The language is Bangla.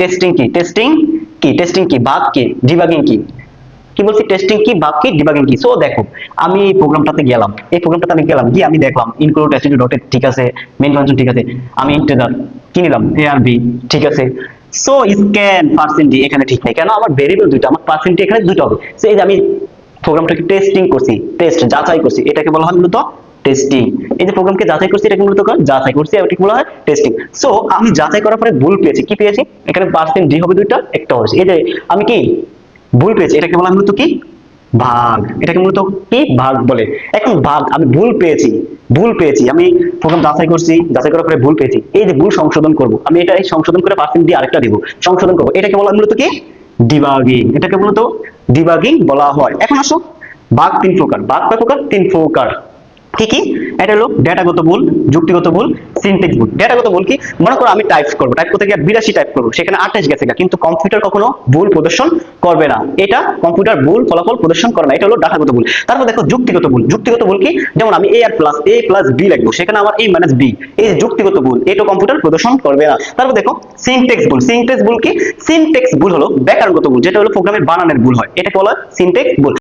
টেস্টিং কি? টেস্টিং কি? টেস্টিং কি? বাগ কি? ডিবাগিং কি? কি বলছি? টেস্টিং কি? বাগ কি? ডিবাগিং কি? সো দেখো, আমি এই প্রোগ্রামটাতে গেলাম। এই প্রোগ্রামটাতে আমি গেলাম, গিয়ে আমি দেখলাম ইনক্লুড অ্যাসিড ডট ঠিক আছে মেন ফাংশন ঠিক আছে, আমি ইন্টিজার কি নিলাম এ আর বি ঠিক আছে। সো স্ক্যান পার্সেন্ট এখানে ঠিক নেই। কেন? আমার ভেরিয়েবল দুটো আমার পার্সেন্ট এখানে দুটো হবে। সো এই যে আমি প্রোগ্রামটাকে টেস্টিং করছি টেস্ট যাচাই করছি, এটাকে বলা হয় মূলত টেস্টিং এই যে প্রোগ্রামকে যাচাই করছি এটাকে মূলত কার? যাচাই করছি আর এটাকে বলা হয়? টেস্টিং সো আমি যাচাই করার পরে ভুল পেয়েছি। কি পেয়েছি? এখানে পার্সেন্ট ডি হবে দুইটা, একটা হবে এই যে, আমি কি? ভুল পেয়েছি। এটাকে বলা মূলত কি? ভাগ। এটাকে মূলত কি? ভাগ বলে। এখন ভাগ, আমি ভুল পেয়েছি। ভুল পেয়েছি। আমি প্রোগ্রাম যাচাই করছি, যাচাই করার পরে ভুল পেয়েছি। এই যে ভুল সংশোধন করব, আমি এটা সংশোধন করে পার্সেন্ট দিয়ে আরেকটা দিব। সংশোধন করব। এটাকে বলা মূলত কি? ডিবাগিং এটাকে মূলত ডিবাগিং বলা হয়। এখন আসো। বাগ তিন প্রকার। বাগ কয় প্রকার? তিন প্রকার। কি কি? এটা হলো ডেটাগত ভুল, যুক্তিগত ভুল সিনটেক্স ভুল। ডেটাগত ভুল কি? মনে করো আমি টাইপ করব টাইপ করতে গিয়ে বিরাশি টাইপ করব, সেখানে আঠাশ গেছে কিন্তু কম্পিউটার কখনো ভুল প্রদর্শন করবে না। এটা কম্পিউটার ভুল ফলাফল প্রদর্শন করে না, এটা হলো ডাটাগত ভুল। তারপর দেখো যুক্তিগত ভুল যুক্তিগত ভুল কি? যেমন আমি এ আর প্লাস এ প্লাস বি লিখব, সেখানে আমার এ মাইনাস বি এই যুক্তিগত ভুল, এটা কম্পিউটার প্রদর্শন করবে না। তারপর দেখো সিনটেক্স ভুল সিনটেক্স ভুল কি? সিনটেক্স ভুল হলো ব্যাকরণগত ভুল, যেটা হলো প্রোগ্রামের বানানের ভুল হয় এটাকে বলা? সিনটেক্স ভুল।